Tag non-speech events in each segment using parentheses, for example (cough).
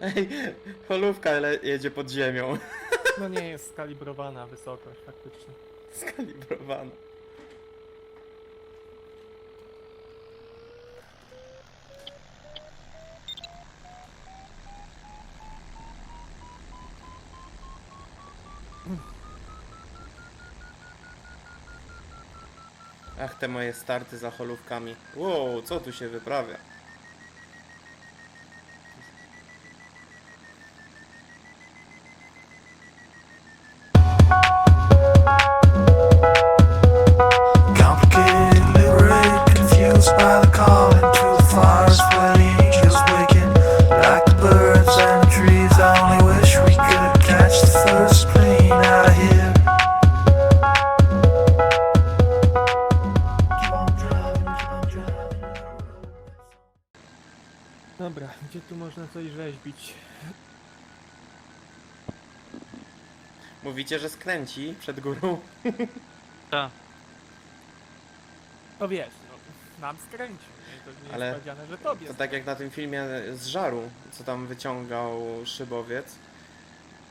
Ej, holówka le- jedzie pod ziemią. No nie jest skalibrowana wysokość faktycznie. Skalibrowana. Ach, te moje starty za holówkami. Wow, co tu się wyprawia? Skręci przed górą? (laughs) Tak. No wiesz, no, nam skręcił, nie? To nie Ale jest powiedziane, że tobie To tak jak na tym filmie z żaru, co tam wyciągał szybowiec.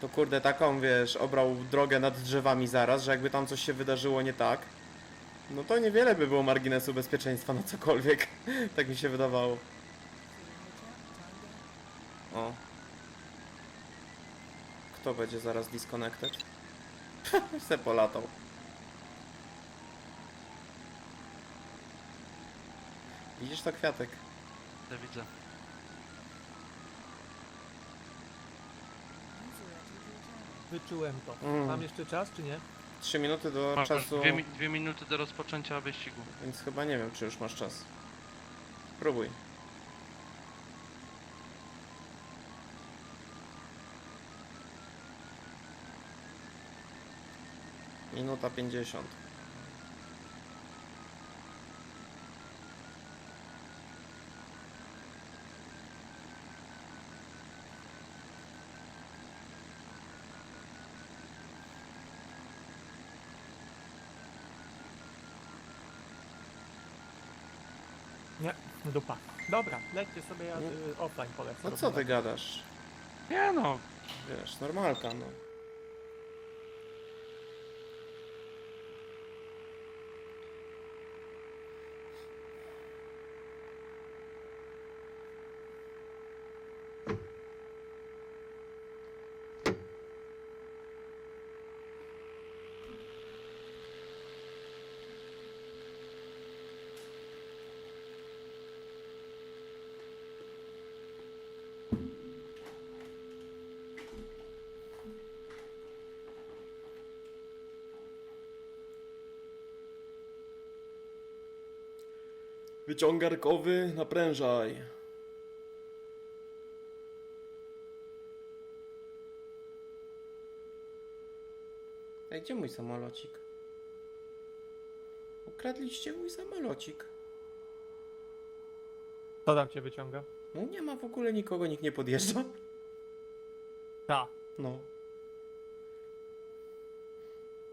To kurde taką, wiesz, obrał drogę nad drzewami zaraz, że jakby tam coś się wydarzyło nie tak, no to niewiele by było marginesu bezpieczeństwa na cokolwiek. (laughs) tak mi się wydawało. O. Kto będzie zaraz disconnected? (laughs) Se polatał. Widzisz to kwiatek? Ja widzę. Wyczułem to. Mm. Mam jeszcze czas, czy nie? 3 minuty do Masz czasu, dwie, mi- dwie minuty do rozpoczęcia wyścigu. więc chyba nie wiem, czy już masz czas. Próbuj. Minuta 50. Nie, dupa. Dobra, lećcie sobie, ja y, offline polecę. No co ty gadasz? Nie no, Wiesz, normalka, no. Wyciągarkowy, naprężaj. Ej, gdzie mój samolocik? Ukradliście mój samolocik. Co tam cię wyciąga? No nie ma w ogóle nikogo, nikt nie podjeżdża. Ta. No.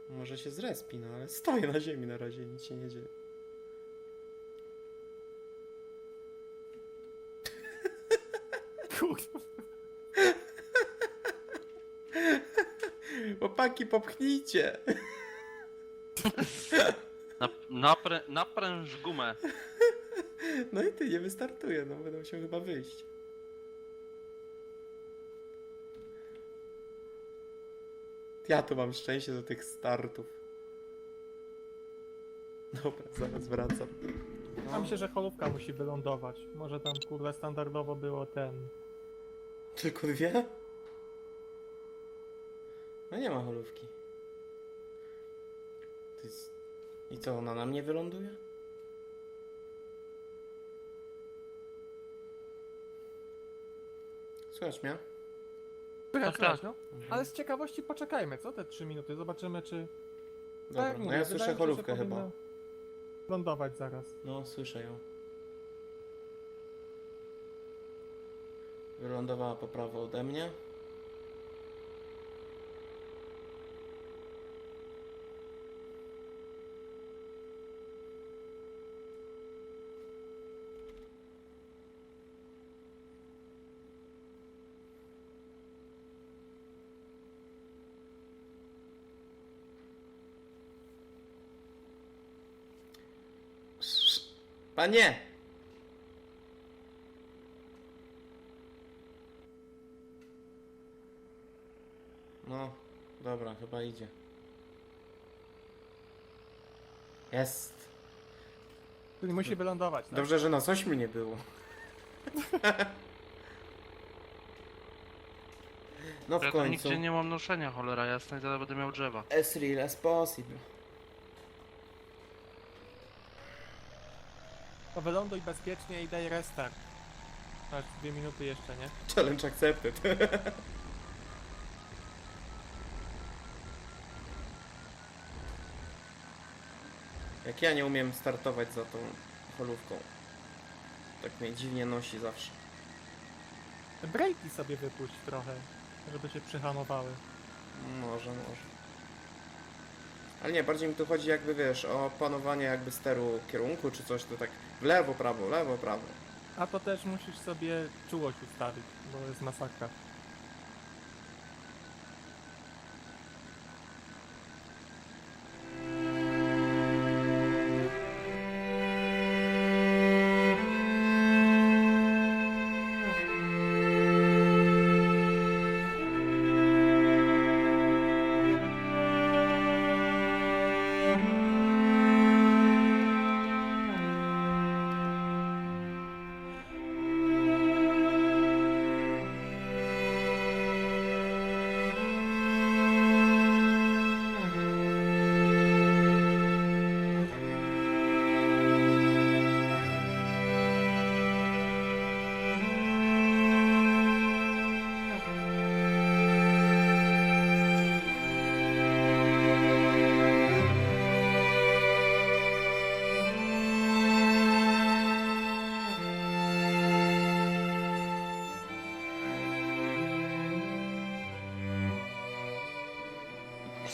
Może się zrespi, no ale stoję na ziemi na razie, nic się nie dzieje. Kurwa. (laughs) Chłopaki, popchnijcie! nap, naprę, napręż gumę. No i ty, nie wystartuje, no będę musiał chyba wyjść. Ja tu mam szczęście do tych startów. Dobra, zaraz wracam. Ja myślę, że holówka musi wylądować. Może tam kurde standardowo było ten. Tylko dwie? No nie ma holówki. To jest... I co, ona na mnie wyląduje? Słuchaj mnie? Słychać, Tak, słychać, tak. no. Ale z ciekawości poczekajmy, co te 3 minuty? Zobaczymy, czy. Dobra, tak, jak no mówię, ja wydaje słyszę mi się, że holówkę chyba. powinno Lądować zaraz. No, słyszę ją. Wylądowała po prawo ode mnie. Panie! Chyba idzie. Jest. Czyli musi wylądować, tak? Dobrze, że nas ośmiu nie było. No w Ja tu końcu. nigdzie nie mam noszenia, cholera jasna i zaraz będę miał drzewa. As real as possible. To wyląduj bezpiecznie i daj restart. Masz dwie minuty jeszcze, nie? Challenge accepted. (laughs) Jak ja nie umiem startować za tą holówką. Tak mnie dziwnie nosi zawsze. Breaki sobie wypuść trochę, żeby się przyhamowały. Może, może. Ale nie, bardziej mi tu chodzi jakby wiesz, o panowanie jakby steru kierunku czy coś, to tak w lewo, prawo, lewo, prawo. A to też musisz sobie czułość ustawić, bo jest masakra.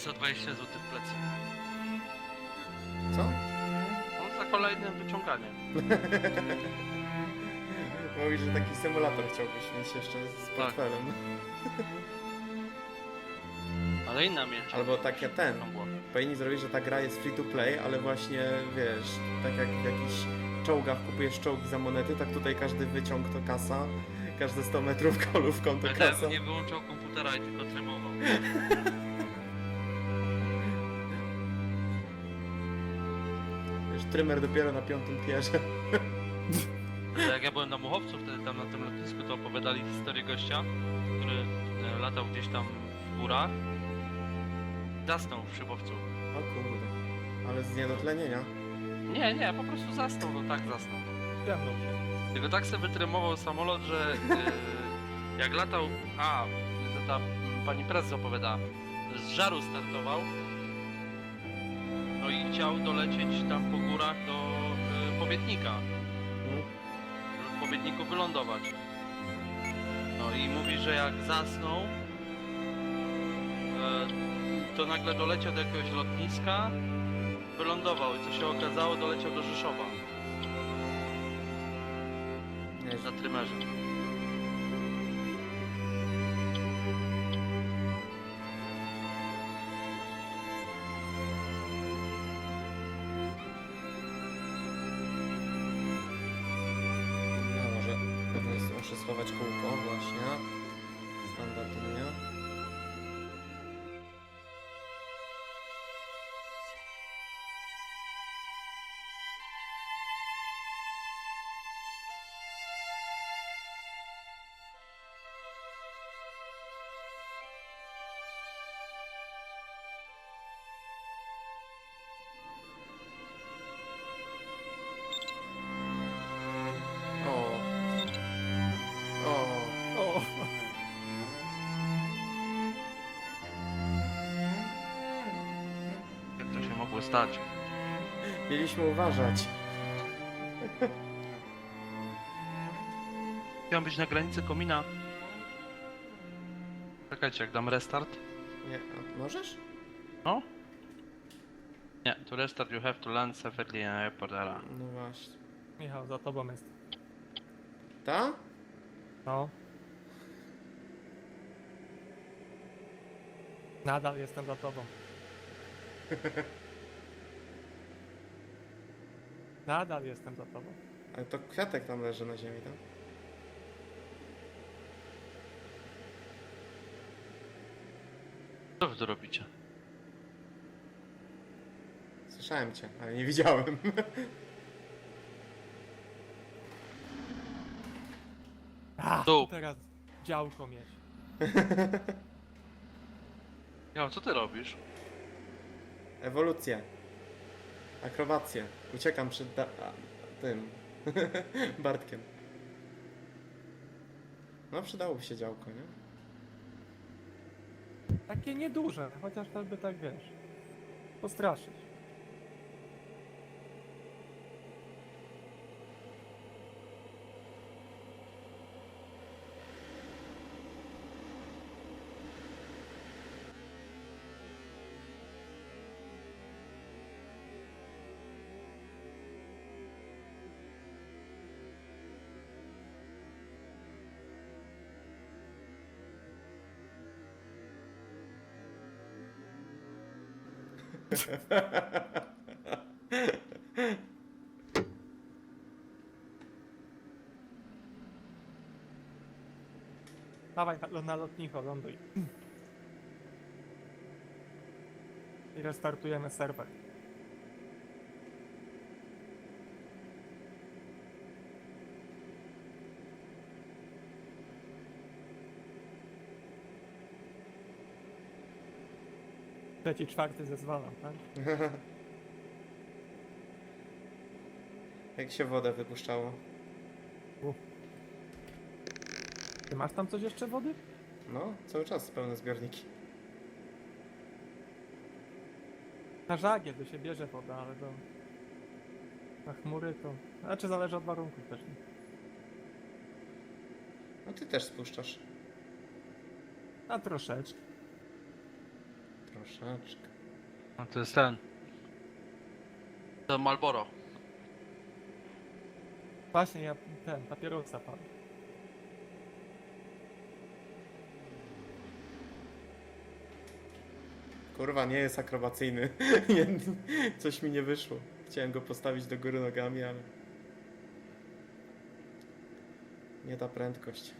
I 120 zł w plecy. Co? No za kolejnym wyciąganiem. (laughs) Mówisz, że taki symulator chciałbyś mieć jeszcze z Tak. portfelem. (laughs) Ale inna miecz. Albo takie ten. Powinni zrobić, że ta gra jest free to play, ale właśnie wiesz, tak jak w jakichś czołgach kupujesz czołgi za monety, tak tutaj każdy wyciąg to kasa, każde 100 metrów (laughs) kolówką to kasa. Będę nie wyłączał komputera i tylko trymował. Trymer dopiero na piątym pierze. Ale Jak ja byłem na Muchowcu wtedy tam na tym lotnisku, to opowiadali historię gościa, który e, latał gdzieś tam w górach. Zasnął w szybowcu. O kurde. Ale z niedotlenienia. Nie, nie, po prostu zasnął, no tak zasnął. Ciemnął się. Tylko tak sobie wytremował samolot, że e, jak latał, a to ta mm, pani prezes opowiada, z żaru startował, no i chciał dolecieć tam po górach do Powietnika, Mm. w Powietniku wylądować. No i mówi, że jak zasnął, e, to nagle doleciał do jakiegoś lotniska, wylądował i co się okazało, doleciał do Rzeszowa Nieźle. na stać? Mieliśmy uważać. Chciałem być na granicy komina. Czekajcie, jak dam restart. Nie, a możesz? No? Nie, to restart you have to land safely in airport. No właśnie. Michał, za tobą jest. Ta? No. Nadal jestem za tobą. (laughs) Nadal jestem za tobą. Ale to kwiatek tam leży na ziemi, tak? Co wy tu robicie? Słyszałem cię, ale nie widziałem. A, Tu. teraz działko mieć. (laughs) Ja, co ty robisz? Ewolucję. Akrobację. Uciekam przed da- a, tym. (laughs) Bartkiem. No przydałoby się działko, nie? Takie nieduże, chociaż by tak wiesz. Postraszyć. (laughs) Dawaj na, na lotnicho, ląduj. (clears throat) I restartujemy serwer. Trzeci, czwarty zezwalam, tak? (laughs) Jak się wodę wypuszczało? Ty masz tam coś jeszcze wody? No, cały czas pełne zbiorniki. Na żagiel by się bierze woda, ale to... Na chmury to... Znaczy zależy od warunków też. nie? No ty też spuszczasz. A troszeczkę. Troszeczkę. No to jest ten. To Malboro. Właśnie ja ten, papierosa palę. Kurwa, nie jest akrobacyjny. (laughs) Nie, Coś mi nie wyszło. Chciałem go postawić do góry nogami, ale... Nie ta prędkość.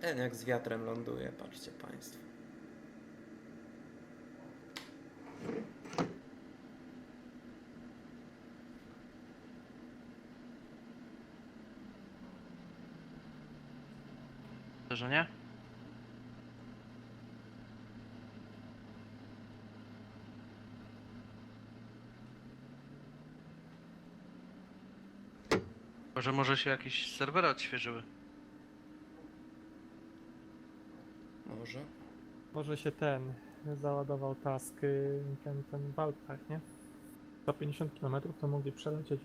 Ten jak z wiatrem ląduje, patrzcie państwo. Że nie? Może może się jakieś serwery odświeżyły? Może? Może się ten załadował task, y, ten, ten Waltach, nie? 150 km to mogli przelecieć.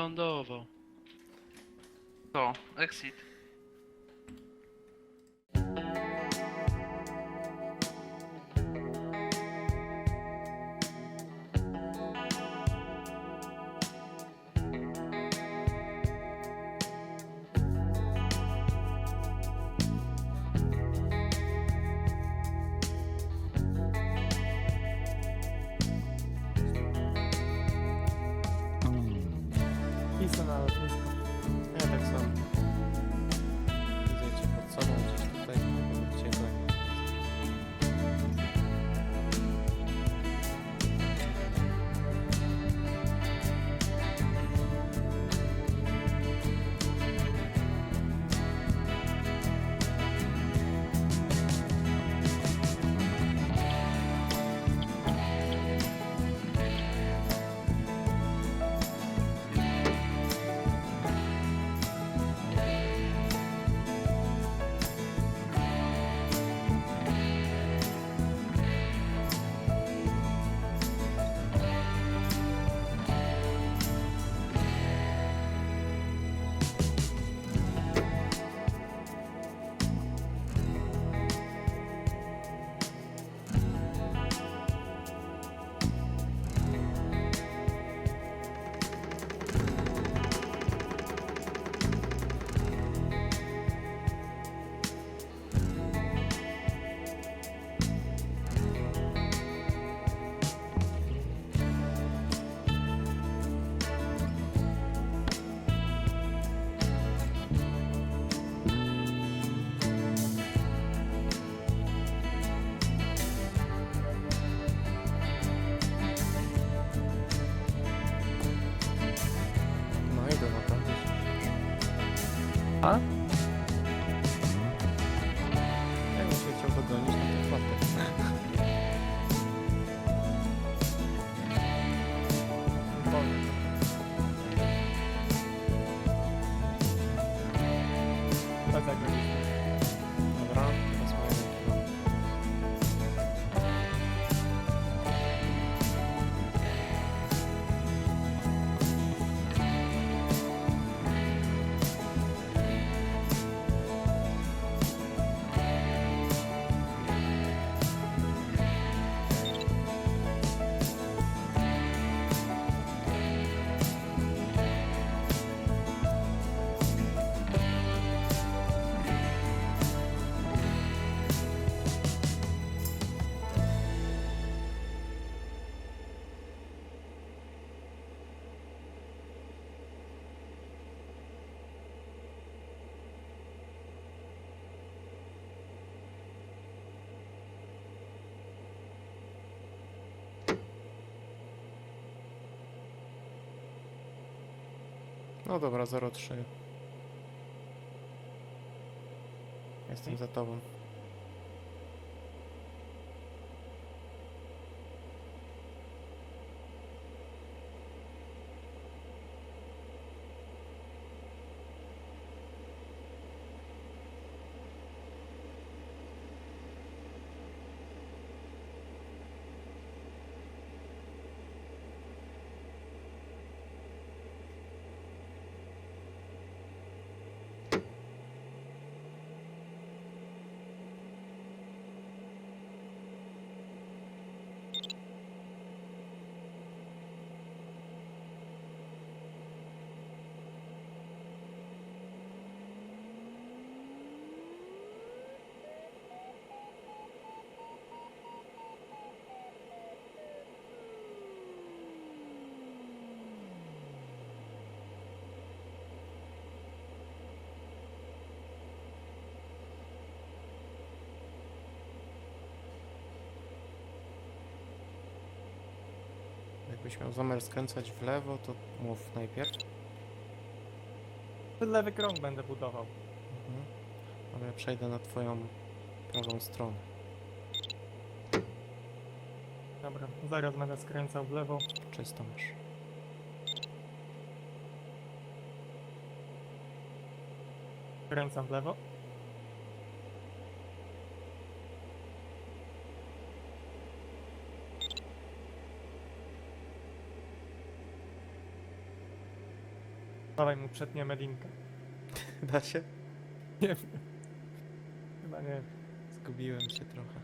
Wylądował. To, exit. No dobra, 0,3. Jestem za tobą. Jakbyś miał zamiar skręcać w lewo, to mów najpierw. Lewy krąg będę budował. Mhm. Ale ja przejdę na twoją prawą stronę. Dobra, zaraz będę skręcał w lewo. Czysto masz. Skręcam w lewo. Dawaj mu przetniemy linkę. Da się? Nie wiem. Chyba nie. Zgubiłem się trochę.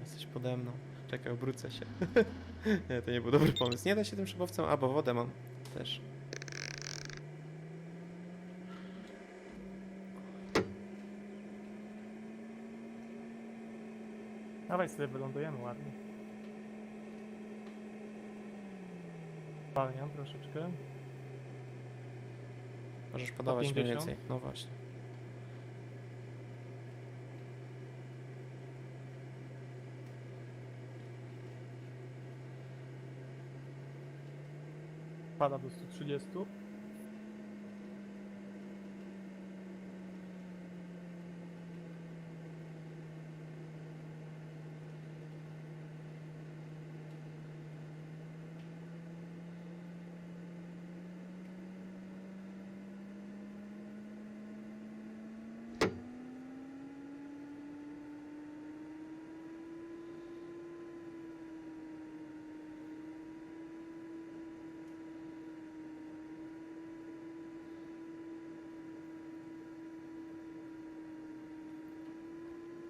Jesteś pode mną. Czekaj, obrócę się. (laughs) nie, to nie był dobry pomysł. Nie da się tym szybowcem, a bo wodę mam też. Dawaj sobie wylądujemy ładnie. Zwalniam troszeczkę. Możesz podawać mniej 50? więcej. No właśnie. Pada do 130.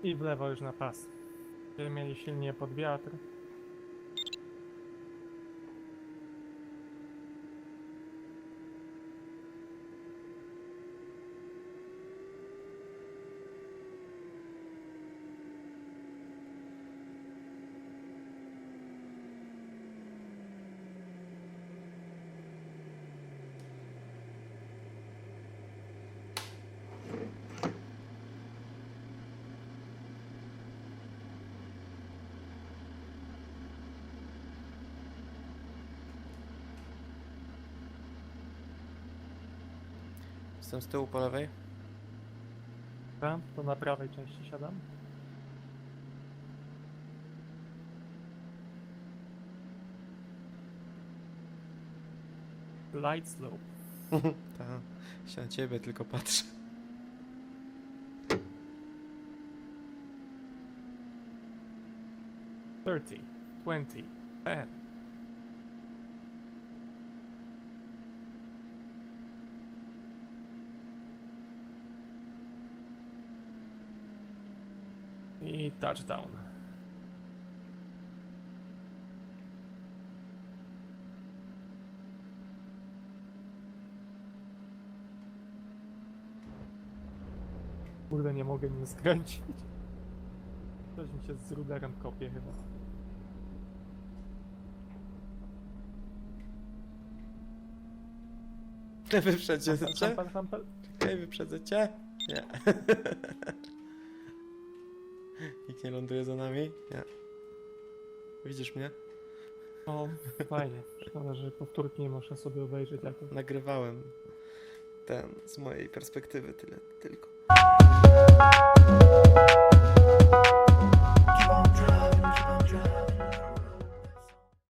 I w lewo już na pas. Będziemy mieli silnie pod wiatr. Jestem z tyłu po lewej. Dobra, to na prawej części siadam. Light slope. (laughs) Ta, się na ciebie tylko patrzę. Thirty, twenty, ten. I touchdown. Kurde, nie mogę nim skręcić. Coś mi się z ruderem kopie chyba. Wyprzedzę cię? Czekaj, wyprzedzę cię? Nie. (laughs) Nikt nie ląduje za nami? Nie. Widzisz mnie? O, fajnie. Szkoda, że powtórki nie muszę sobie obejrzeć. Jak... Nagrywałem ten z mojej perspektywy tyle tylko.